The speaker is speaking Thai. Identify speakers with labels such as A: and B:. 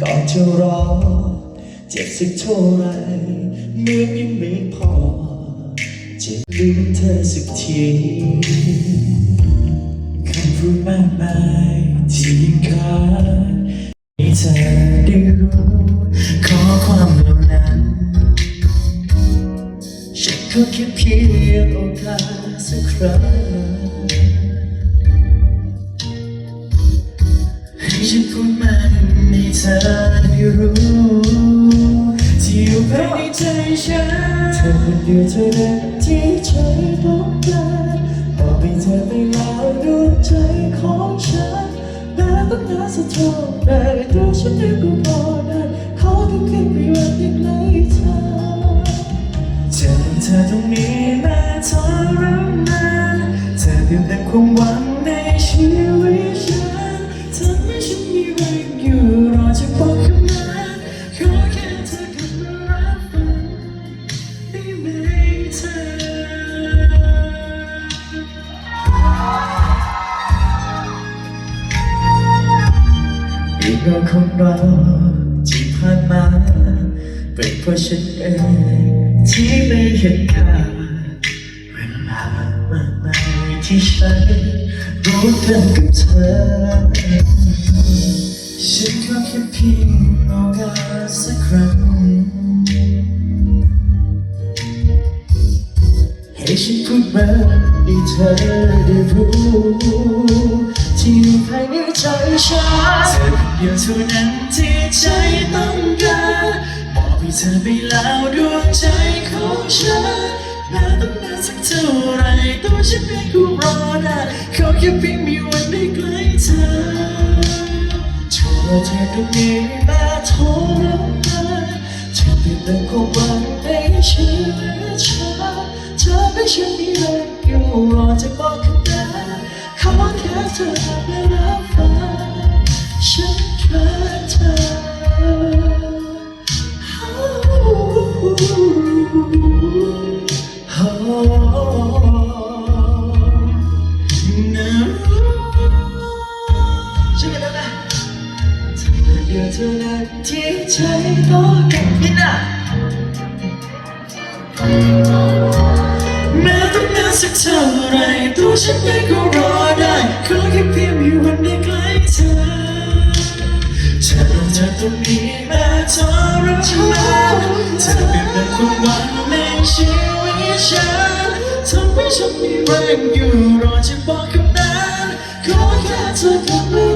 A: ก่อนจะรอ เจ็บสักเท่าไรเมื่อยังไม่พอ เจะลืมเธอสักทีคำพูดมากมายที่ยังขาดให้เธอได้รู้ขอความเหล่านั้น ฉันก็แค่เพียงโอกาสสักครั้ง ให้ฉันพูดมันให้เธอได้รู้ที่อยู่ภายในใจฉันเธอคนเดียวเท่านั้นที่ใจต้องการบอกให้เธอไปแล้วดวงใจของฉันแม้ต้องนานสักเท่าไรตัวฉันเองก็พอได้ขอแค่เพียงไม่วันใกล้ๆเธอเจอเธอตรงนี้แม้ทรมานเธอเพียงแต่ความหวัง อีกรอบของราที่ผ่านมาเป็นเพราะฉันเองที่ไม่เห็นค่าเวลามากมายที่ฉันรู้กันกับเธอ ฉันก็แค่เพียงโอกาสสักครั้งให้ฉันพูดมาให้เธอได้รู้ที่อยู่ภายในใจฉัน เดียวเท่านั้นที่ใจต้องการบอกให้เธอไปแล้วดวงใจของฉันแม้ต้องนานสักเท่าไรตัวฉันเองก็รอได้ขอแค่เพียงมีวันได้ใกล้เธอเธอเธอตรงนี้แม้ทรมานเธอเป็นแต่ความหวังในชีวิตฉันเธอไม่ใช่มีแรงอยู่รอจะบอกคำนั้นขอแค่เธอได้รับ ท่านั้นที่ใจต้อการพี่น่ะแม้ต้องนานสักเท่าไรตัวฉันเองก็รอได้ขอแค่เพียง มีแรงอยู่รอจะบอกคำนั้นขอแค่เธอกลับมา